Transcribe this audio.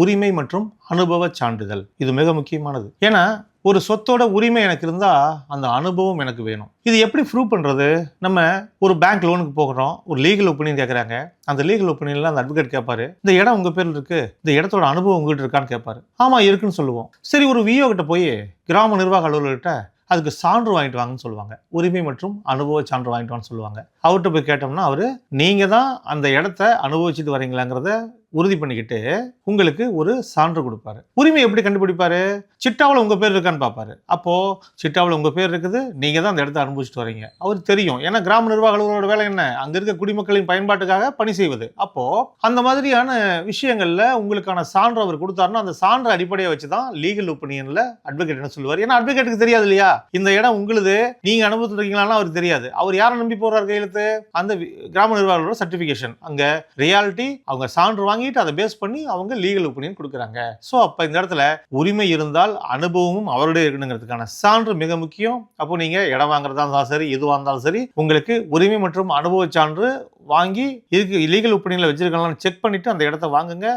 உரிமை மற்றும் அனுபவ சான்றிதழ். இது மிக முக்கியமானது. ஏன்னா ஒரு சொத்தோட உரிமை எனக்கு இருந்தால் அந்த அனுபவம் எனக்கு வேணும். இது எப்படி ப்ரூவ் பண்ணுறது நம்ம ஒரு பேங்க் லோனுக்கு போகிறோம். ஒரு லீகல் ஒப்பீனியன் கேட்குறாங்க அந்த லீகல் ஒப்பீனியனில் அந்த அட்வொகேட் கேட்பாரு இந்த இடம் உங்கள் பேரில் இருக்குது இந்த இடத்தோட அனுபவம் உங்ககிட்ட இருக்கான்னு கேட்பாரு ஆமாம் இருக்குன்னு சொல்லுவோம். சரி ஒரு விஓ கிட்ட போய் கிராம நிர்வாக அலுவலர்கிட்ட அதுக்கு சான்று வாங்கிட்டு வாங்கன்னு சொல்லுவாங்க. உரிமை மற்றும் அனுபவ சான்று வாங்கிட்டு வான்னு சொல்லுவாங்க. அவர்கிட்ட போய் கேட்டோம்னா அவர் நீங்கள் தான் அந்த இடத்த அனுபவிச்சுட்டு வரீங்களாங்கிறத உறுதி பண்ணிக்கிட்டு உங்களுக்கு ஒரு சான்று கொடுப்பாரு. உரிமை எப்படி கண்டுபிடிப்பாரு? சிட்டாவில் உங்கள் பேர் இருக்கான்னு பார்ப்பாரு. அப்போது சிட்டாவில் உங்கள் பேர் இருக்குது நீங்கள் தான் அந்த இடத்த அனுபவிச்சுட்டு வரீங்க. அவர் தெரியும். ஏன்னா கிராம நிர்வாக அலுவலரோட வேலை என்ன? அங்கே இருக்க குடிமக்களின் பயன்பாட்டுக்காக பணி செய்வது. அப்போது அந்த மாதிரியான விஷயங்களில் உங்களுக்கான சான்று அவர் கொடுத்தாருன்னா அந்த சான்று அடிப்படையை வச்சு தான் லீகல் ஒப்பீனியனில் அட்வொகேட் என்ன சொல்லுவார்? ஏன்னா அட்வொகேட்டுக்கு தெரியாது இல்லையா? இந்த இடம் உங்களுது நீங்க இருக்கீங்களான்னு அவர் தெரியாது. அவர் யாரை நம்பி போகிறார் கையெழுத்து? அந்த கிராம நிர்வாகங்களோட சர்டிஃபிகேஷன் அங்க ரியாலிட்டி அவங்க சான்று வாங்கிட்டு அதை பேஸ் பண்ணி அவங்க லீகல் ஒப்பீனியன் கொடுக்குறாங்க. ஸோ அப்போ இந்த இடத்துல உரிமை இருந்தால் அனுபவமும் அவருடைய இருக்கணுங்கிறதுக்கான சான்று மிக முக்கியம். அப்போ நீங்க இடம் வாங்குறதா இருந்தாலும் சரி எதுவாக இருந்தாலும் சரி உங்களுக்கு உரிமை மற்றும் அனுபவ சான்று வாங்கி இதுக்கு லீகல் ஒப்பீனியில் வச்சிருக்கலாம் செக் பண்ணிட்டு அந்த இடத்த வாங்குங்க.